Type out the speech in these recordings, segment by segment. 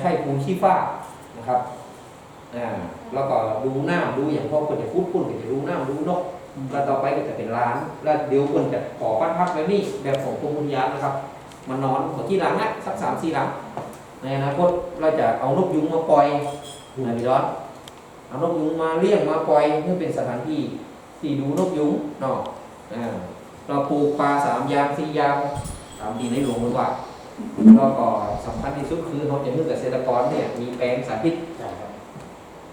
ไข่ปูขี้ฟ้านะครับอ่าแล้วก็ดูน้ำดูอย่างพอคนจะพูดพูดก็จะดูน้ำดูนกแล้วต่อไปก็จะเป็นร้าน แล้วเดี๋ยวคนจะขอบ้านพักแบบนี้แบบของกรมอุทยานนะครับ มานอนหัวที่หลังนะสักสามสี่หลังในอนาคตเราจะเอานกยุงมาปล่อยนะพี่ร้อนเอานกยุงมาเลี้ยงมาปล่อยเพื่อเป็นสถานที่ที่ดูนกยุงเนาะอ่าเราปลูกปลาสามยามสี่ยามตามดีในหลวงเลยว่า แล้วก็สำคัญที่สุดคือเราจะให้เกษตรกรเนี่ย มีแปลงสาธิต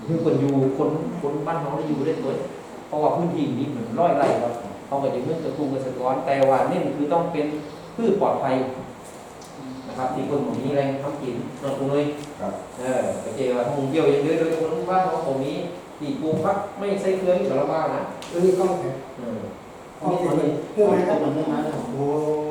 คือคนอยู่คนคนบ้านเขาได้อยู่ได้เลยเพราะว่าพื้นที่นี้เหมือนร้อยไร่ครับเขาก็จะเมื่อกระตุ้นเกษตรกรแต่ว่าเน้นคือต้องเป็นพืชปลอดภัยนะครับที่คนของนี้แรงทำกินนอกตรงนี้ครับเออไปเจอว่าทงเยี่ยวอย่างเดียวโดยคนบ้านเขาตรงนี้ที่ปลูกพักไม่ใส่เครื่องกับเราบ้างนะเออก็แข็งเออเอาไปเลยเพื่ออะไรครับมันไม่มาเลยโอ้ขายได้กันขายขายได้เช่นที่เป็นทาบ้างนอะไรก็วัวันนที่ไล่ผมสอนนกยี่ยกเออวันนั้นก็เห็นด้วยกันด้วยเป็นนักกล้องต้องการคนเว็บจะไหนน่ะของคนรู้นะเป็นแสนนะเออนะอายกอ่าเสร็จแสนแสนในการเลี้ยงจะทำซ่อ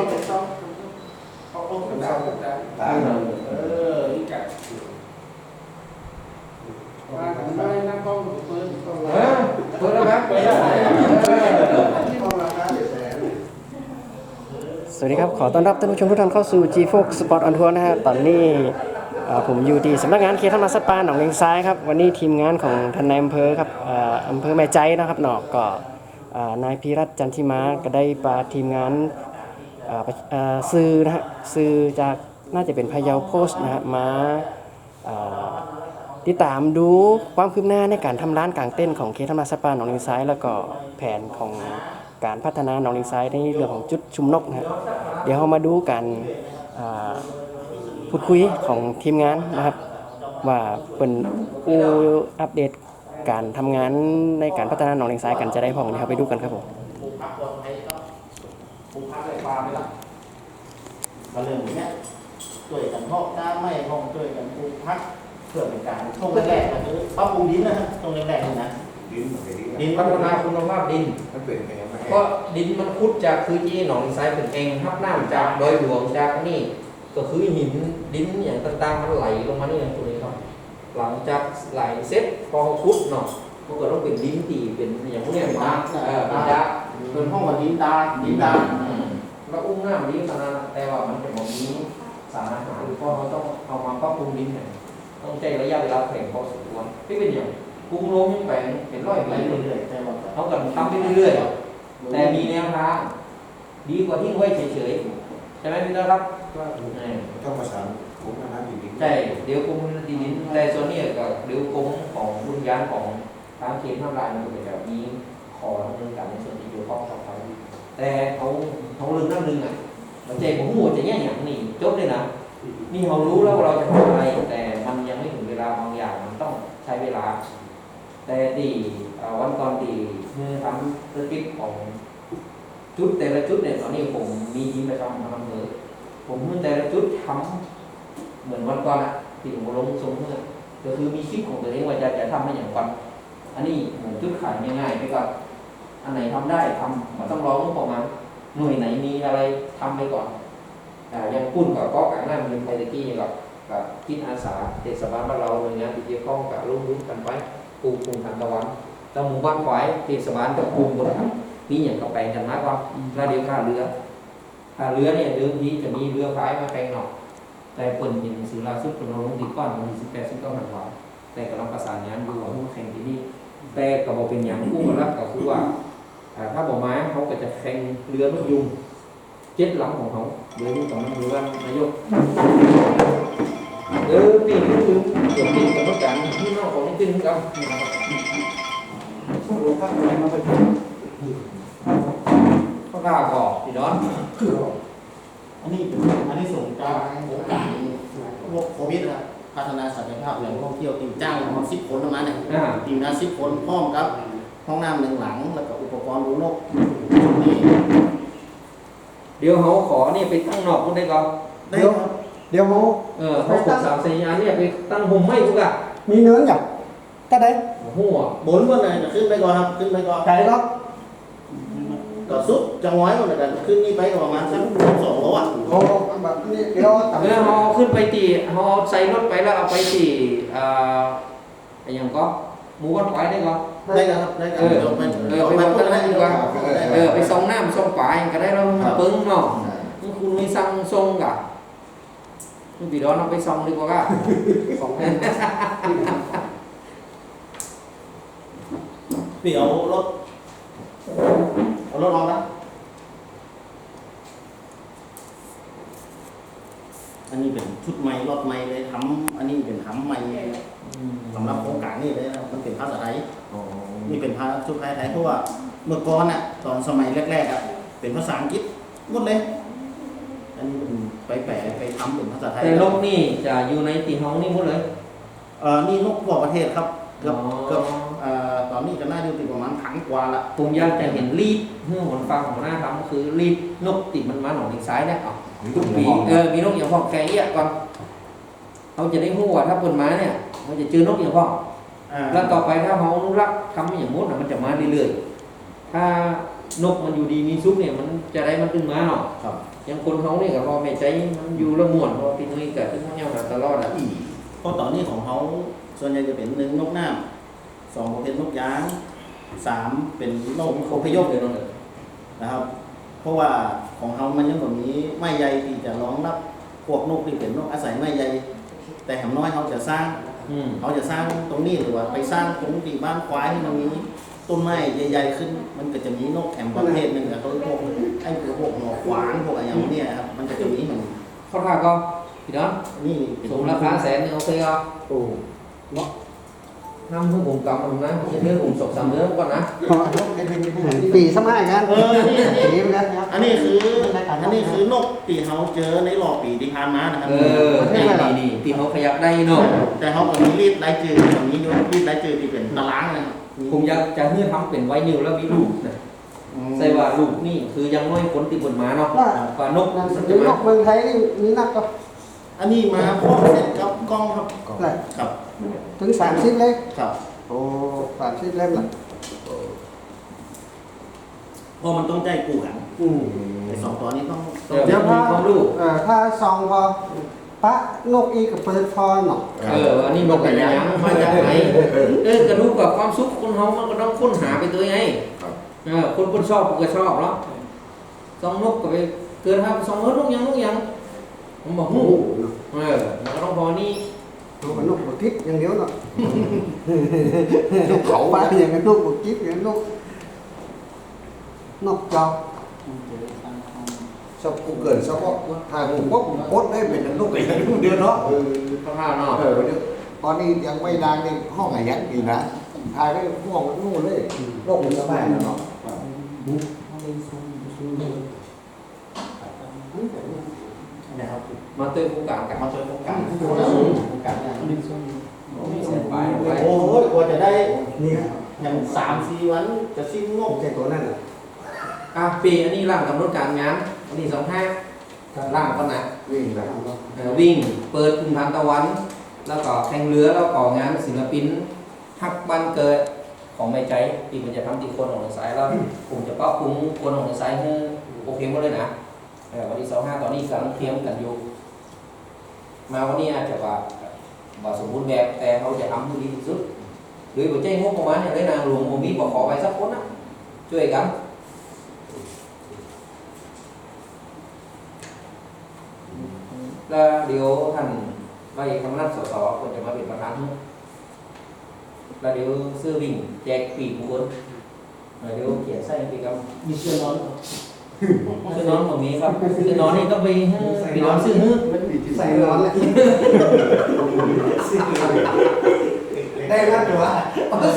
มจะซ่อมเขาเอาผมดาเศร้าวใจตาเออนี่กัดว่าผมไม่นั่งกล้องเปิดกล้องเออเปิดแล้วครับเปิดแล้วกล้องราคาเจ็ดแสน สวัสดีครับ ขอต้อนรับท่านผู้ชมทุกท่านเข้าสู่ G4 Sport on Tour นะฮะ ตอนนี้ผมอยู่ที่สำนักงานเขตธรรมสัตว์ป่าหนองเลงซ้ายครับ วันนี้ทีมงานของท่านนายอำเภอครับอำเภอแม่ใจนะครับหนอกก็นายพีรัตจันทิมาก็ได้ปาทีมงานเอ่อไปเอ่อซื้อนะฮะซื้อจากน่าจะเป็นพะเยาโพสต์นะฮะมาติดตามดูความคืบหน้าในการทำร้านกลางเต้นของเขตธรรมสัตว์ป่าหนองเลงซ้าย แล้วก็แผนของ การพัฒนาหนองเลงซ้ายในเรื่องของจุดชุมนกนะเดี๋ยวเรามาดูกันพูดคุยของทีมงานนะครับ ว่าเป็นผู้อัปเดตการทำงานในการพัฒนาหนองเลงซ้ายกันจะได้พองนะครับไปดูกันครับผมปลูกผักปลอดภัยก็ผมพักเลยปลาไม่หลับมาเรื่องอย่างเงี้ยช่วยกันเพาะน้ำไม่ห้องช่วยกันปลูกผักเพื่อเป็นการช่วงแรกๆก็คือปรับปรุงดินนะฮะช่วงแรกๆนี่นะ ดินมันเป็นดินดินพัฒนาคุณภาพดิน มันเป็นไงมันเพราะดินมันคุดจากคือที่หนองทรายเป็นเองทับน้ำจากดอยหลวงจากนี่ ก็คือหินดินอย่างต่างๆมันไหลลงมานี่อย่างตัวนี้ครับหลังจากไหลเสร็จพอเขาคุดเนาะมันก็ต้องเป็นดินตีเป็นอย่างพวกเนี้ยเป็นดาเออเป็นดา เป็นห้องว่าดินดาดินดาแล้วอุ้งน้ำดีขนาดนั้นแต่ว่ามันจะบอกมีสารอาหารเพราะเราต้องเอามาปรับปรุงดินเนี่ยต้องใช้ระยะเวลาแข่งพอสมควรไม่เป็นอย่าง ปรุงลงแปลงเป็นร้อยไปปีเรื่อยๆแต่ว่าเขาก็ทำไปเรื่อยๆแต่มีแนวทางดีกว่าทิ้งไว้เฉยๆใช่ไหมพี่ต้นครับว่าเออต้องประสานผมนะนะอยู่ดินใช่เดี๋ยวกรมดินแต่ส่วนนี้ก็เดี๋ยวกรมของบุญยานของทางเขตท่าลายมันก็จะมีขอดำเนินการในส่วนที่เกี่ยวข้องต่อไปแต่เขาเขาลืมน้ำหนึ่งอะมันใจผมหัวจะแย่อย่างนี้จบเลยนะนี่เรารู้แล้วว่าเราจะทำอะไร แต่ดีวันก่อนดีเมื่อทำสคริปต์ของจุดแต่ละจุดเนี่ยตอนนี้ผมมีทีมประจำทำเลยผมเมื่อแต่ละจุดทำเหมือนวันก่อนอะที่ผมลงทรงเมื่อก็คือมีคลิปของตัวเองว่าจะจะทำมาอย่างก่อนอันนี้เหมือนจุดขายง่ายๆไปก่อนอันไหนทำได้ทำมันต้องร้องประมาณหน่วยไหนมีอะไรทำไปก่อนอ่าอยังปุ้นกับก็กางน้ามันไทยตะกี้กับกับกินอาสาเทศบาลบ้านเราหน่วยงานที่เกี่ยวข้องกับร่วมรุ่นกันไปูภูมิทันตะวันตำหมู่บ้านควายเทศบาลกับภูมิบนครับมีอย่างกับแปลงกันมากกว่าแล้วเดียวค่าเรือค่าเรือเนี่ยเดิมทีจะมีเรือพายมาแปลงหนอกแต่เปิ่นเห็นสื่อลาสุดเป็นลงดีก้อนมันสิบแปดสิบเก้าพันวาแต่กำลังประสานงานดูว่าผู้แข่งที่นี่แต่ก็บอกเป็นอย่างผู้มารับก็คือว่าถ้าบอกมาเขาก็จะแข่งเรือนกยุงเจ็ดหลำของเขาเรือที่กำลังเรือว่านายก เออปีนี้คือเกี่ยวกับกับการที่นอกของนี่เป็นกันรู้ภาคไหนมาไปข้าวกาก่อพี่น้องอันนี้อันนี้ส่งจากโอกาสพวกโควิดนะพัฒนาศักยภาพแหล่งท่องเที่ยวตีจ้างประมาณสิบคนประมาณเนี่ยอ่าทีมงานสิบคนพร้อมกับ ห้องน้ำหนึ่งหลังแล้วก็อุปกรณ์ดูนกนี้เดี๋ยวเขาขอเนี่ยไปตั้งนอกมันได้ก่อนได้ เดี๋ยวเขาเออเขาขุดสามสัญญาณเนี่ยไปตั้งห่มไม่ทุกอะมีเนื้ออย่างก็ได้หัวบนบนไหนจะขึ้นไปก่อนครับขึ้นไปก่อนไก่ครับก็สุดจะง้อยบนไหนก็ขึ้นนี่ไปก็ประมาณสักสองโลอะเขาแบบนี่เดี๋ยวต่ำเออเขาเอาขึ้นไปตีเขาเอาใส่รถไปแล้วเอาไปตีเอ่อไอ้หยังก็หมูก้อนควายได้ก็ได้ครับได้ครับเออดี๋ยวไปเออไปวัดกันได้ดีกว่าเออไปส่องน้ำส่องปลาอย่างก็ได้แล้วมันปึ้งเนาะนี่คุณไม่สั่งส่งกะนี่ปีดอนเอาไปส่องดีกว่ากะสองแผ่นพี่เอารถเอารถลองนะอันนี้เป็นชุดใหม่รถใหม่เลยทำอันนี้เป็นทำใหม่สำหรับโครงการนี้เลยนะมันเป็นภาษาไทยนี่เป็นพาชุดไทยไทยเพราะว่าเมื่อก่อนน่ะตอนสมัยแรกๆอะเป็นภาษาอังกฤษหมดเลย อันนี้เป็น ไปแปลไปทำเป็นภาษาไทยแต่นกนี่จะอยู่ในตีห้องนี่หมดเลย เอ่อนี่นกทั่วประเทศครับเกือบอ๋อ เกือบเอ่อตอนนี้ก็น่าจะอยู่ประมาณพันกว่าละผมอยากจะเห็นรีดเมื่อคนฟังของหน้าทำคือรีดนกติดมันมาหนองทางซ้ายเนี่ยเอาทุกปีเออมีนกอย่างพอกแกเอี้ยก่อนเขาจะได้รู้ว่าถ้าเปิดมาเนี่ยมันจะเจอนกอย่างพอกอ่าแล้วต่อไปถ้าเขาอนุรักษ์ทำอย่างมุดน่ะมันจะมาเรื่อยๆ ถ้านกมันอยู่ดีมีซุปเนี่ยมันจะได้มันตึงมาเนาะครับอ ย่างคนเขาเนี่ยกับพอแม่ใจมันอยู่ละม่วนพอปีนุ้ยเกิดขึ้นเงี้ยมาตลอดอะเพราะตอนนี้ของเขาส่วนใหญ่จะเป็นหนึ่งนกน้ำสองเป็นนกยางสามเป็นนกอพยพเลยน้องเอ๋ยนะครับ เพราะว่าของเขามันยังแบบนี้ไม่ใหญ่ที่จะรองรับพวกนกที่เป็นนกอาศัยไม่ใหญ่แต่แหมน้อยเขาจะสร้างอืมเขาจะสร้างตรงนี้หรือว่าไปสร้างตรงที่บ้านควายที่มันมี ต้นไม้ใหญ่ๆขึ้น มันก็จะมีนกแอมประเภทหนึ่งอะเขาพวกไอ้พวกหนอกขวานพวกอะไรอย่างเนี้ยครับมันก็จะมีมันเขาท่าก็พี่น้องนี่เป็นสมราคาแสนหนึงโอเคก็โอ้น้ำเพื่อผมกำผมนะจะเรื่องผมสอบสามเรื่องก่อนนะปีสมัยกันเออนี่นี่ ปีเหมือนกันครับอันนี้คืออันนี้คือนกที่เขาเจอในรอบปีที่ผ่านมานะครับเออนี่นี่นี่ที่เขาขยับได้เนาะแต่เขาก็มีรีดรายจืดแบบนี้อยู่รีดรายจืดที่เป็นตารางนะครับ ผมอยากจะเพื่อทำเป็นไว้นิวแล้วมีลูกนะใส่ว่าลูกนี่คือยังน้อยผลติดบนมาเนาะว่า ว่านกนั่นมันคืจะอนมากเมืองไทยนี่มีนักก็อันนี้มาพร้อมเสร็จกับกล้องครับแหละ ครับถึงสามสิบเลยครับ โอ้สามสิบเล่มละเพราะมันต้องใจกูกันอืมไอ้สองตัวนี้ต้องต้เดี๋องยวมีความรู้ เออถ้าซองพอ ปะนกอีกับเปิดพอหนอเอออันนี้นกกระยางมาจากไหนเออกระดูกกับความสุขคนเฮามันก็ต้องค้นหาไปตัวไงเออคนคนชอบก็ชอบเนาะสองนกก็ไปเกิดครับสองนกนกยังนกยังผมบอกหูเออมันก็ต้องพอนี่นกมันนกบกิบอย่างเดียวเนาะนกเขาปะอย่างกับนกบกิบอย่างนกนกจอก ชอบกูเกิดชอบทางกูก็โคตรได้เป็นนกไก่ลูกเดียวเนาะข้าวๆเนาะเออเดี๋ยวตอนนี้ยังไม่ดังในห้องไหนยังอีกนะทายไปห้องนู่นเลยโลกมันสบายนะเนาะนะครับมาเตยโครงการกันมาช่วยโครงการโครงการเนี่ยมีเส้นไปไปโอ้โหกว่าจะได้นี่อย่างสามสี่วันจะสิ้นงบแค่ตัวนั่นน่ะอะปีอันนี้ร่างกำหนดการงาน อันนี้สองห้าร่างคนไหนวิ่งแล้วเอ่อวิ่งเปิดคุณทานตะวัน แล้วก็แข่งเรือแล้วก็งานศิลปินฮักบ้านเกิดของไม่ใจที่มันจะทำที่คนของสายแล้วผมจะปรับปรุงคนของสายให้โอเคหมดเลยนะเออวันที่สองห้าตอนนี้กำลังเตรียมกันอยู่มาวันนี้อาจจะว่าว่าสมบูรณ์แบบแต่เขาจะทำให้ดีที่สุดหรือว่าใจงบประมาณอย่างไรนะหลวงผมมีบอกขอไปสักคนนะช่วยกัน แล้วเดี๋ยวท่านไม่คำนับสสคนจะมาเป็นประธานให้แล้วเดี๋ยวซื้อวิ่งแจกปีกบุคคลแล้วเดี๋ยวเขียนใส่ปีกรรมมีเชื่อนอนซื้อนอนผมมีครับซื้อนอนนี่ต้องไปให้ปีนอนซื้อฮื้อใส่ร้อนเลยได้รับหรือวะ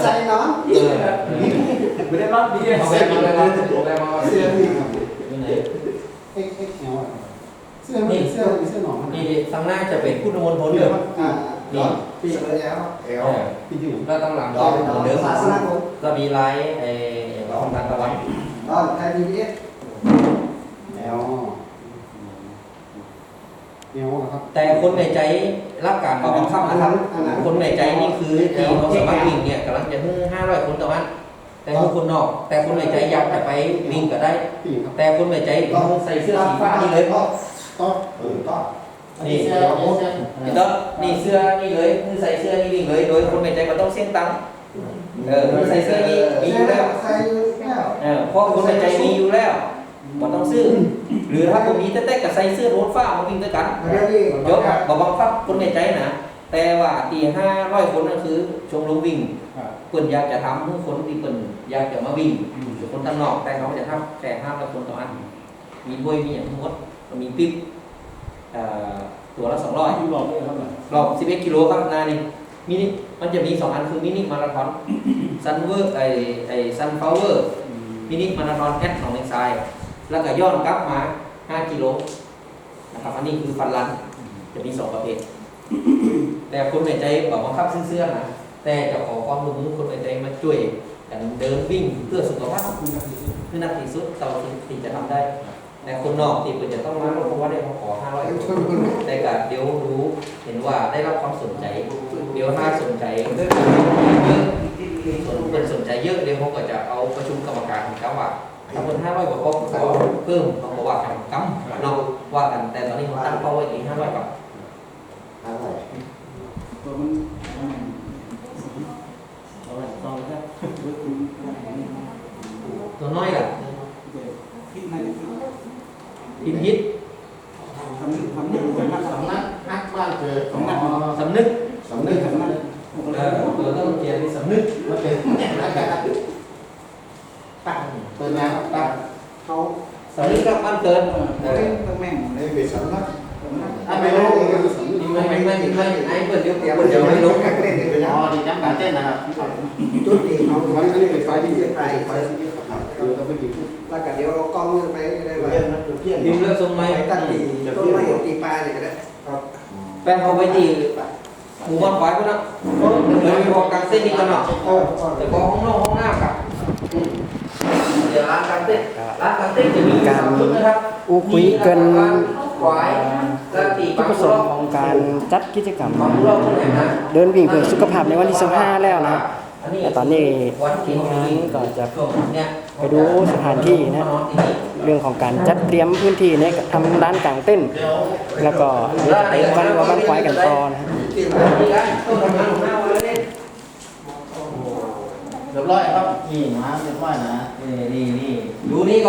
ใส่นอนเออไม่ได้รับดีเอาแบบมาเลยครับเอาแบบมาเสื้อนี่ครับอยู่ไหนเอ็ก เอ็กแนวอะเสื้อไม่เสื้อเสื้อหนอนนี่ทางหน้าจะเป็นพุทธมณฑลเดิมอ่านี่ปีเสนอแล้วเอเอลอพี่อยู่แล้วตั้งหลังก็เป็นเหมือนเดิมศาสนาผมก็มีไลน์ไอ้ของทานตะวันตอนไทยพีบีเอสแล้แล้ววเดี๋ยวนะครับแต่คนในใจรักการมาบังคับนะครับคนในใจนี่คือที่เขาสามารถวิ่งเนี่ยกำลังจะให้ห้าร้อยคนต่อวันแต่ทุกคนนอก แต่คนในใจอยากจะไปวิ่งก็ได้ปีครับแต่คนในใจต้องใส่เสื้อสีฟ้านี่เลยก็ ต้อเออต้อนี่เดี๋ยวผมนี่ต้นนี่เสื้อนี่เลยคือใส่เสื้อนี่วิ่งเลยโดยคนในใจมันต้องเสี่ยงตังค์เออคือใส่เสื้อนี่มีอยู่แล้วใส่แล้วเออเพราะคนในใจมีอยู่แล้วมันต้องซื้อ หรือถ้าผมมีแต่แต่กับใส่เสื้อโรดฟ้ามาวิ่งด้วยกันเดี๋ยวนี้ยกบอกบังคับคนในใจนะแต่ว่าตีห้าร้อยคนนั่นคือชมรมวิ่งเปิ่นอยากจะทำให้คนที่เปิ่นอยากจะมาวิ่งคนข้างนอกแต่เขาจะทำแต่ห้าร้อยคนต่ออันมีบวยมีอย่างทั้งหมด มีปิ๊บเอ่อตัวละสองร้อยที่บอกเลยครับรอบ11กิโลครับนานี่มินิมันจะมี2อันคือมินิมาราธอนซันเวอร์ไอไอซันฟลาวเวอร์มินิมาราธอนแอดของเลงซาย แล้วก็ย้อนกลับมา5กิโลนะครับอันนี้คือฟันรันจะมี2ประเภทแต่คนในใจบอกบังคับเสื้อๆนะแต่จะขอความร่วมมือคนในใจมาช่วยกันเดินวิ่งเพื่อสุขภาพคือนักที่สุดเราที่จะทำได้ แต่คนนอกที่ควรจะต้องมาเพราะว่าได้มาขอ500คนแต่ก็เดี๋ยวรู้เห็นว่าได้รับความสนใจ เดี๋ยวถ้าสนใจเยอะส่วนคนสนใจเยอะเดี๋ยวเขาก็จะเอาประชุมกรรมการครับว่าถ้าคนห้าร้อยกว่าก็ขอเพิ่มเขาบอกว่ากันกำเนาะว่ากันแต่ตอนนี้เขาตั้งเป้าไว้ที่ห้าร้อยกับอะไรตัวมันเอาละตอนแรกตัวน้อยล่ะ คิดในพิมพ์ฮิตทำทำอยู่กันนะสำนักนักบ้านเกิดของนักสำนึกสำนึกสำนักเออตัวต้องเขียนที่สำนึกมันเป็นเนี่ยนักการตั้งเป็นแนวตั้งเขาสำนึกกับบ้านเกินเออต้องแม่งเลยเป็นสำนักถ้าไม่รู้ก็คือสำนึกไม่ไม่ไม่ไม่ไอ้เปิดเดี๋ยวเปิดเดี๋ยวไม่ลงเล่นเป็นอ๋อดีจังการเต้นนะครับจุดที่เขามันก็เลยเป็นไฟที่ไปไฟที่ครับคือ เราไปดูแล้วก็เดี๋ยวกล้องไปได้ว่าเพี้ยนนะเพี้ยนพิมพ์เลือกทรงไหมไปตั้งตีต้นไม้ตีปลาเนี่ยก็ได้ครับแป้งเขาไปตีหมู่บ้านควายพวกนั้นเลยมีพอกางเส้นนี่กันเนาะเออแต่พอห้องนอกห้องหน้ากับเดี๋ยวร้านกางเต้นร้านกางเต้นจะมีสามชุดนะครับอู้คุยเกินควายและตีจุดปากประสรงอบค์ของการจัดกิจกรรมปากรอบคนไหนนะเดินวิ่งเพื่อสุขภาพในวันที่25แล้วนะอันนี้แตอนนี้วันทีมงานก็จะช่อนจะไปดูสถานที่นะเรื่องของการจัดเตรียมพื้นที่เนี่ยทำร้านกลางเต้น แล้วก็เดี๋ยวจะไปบ้านวัวบ้านควายกันต่อนะฮะเรียบร้อยครับนี่มาเรียบร้อยนะนี่นี่นี่ดูนี่ก่อน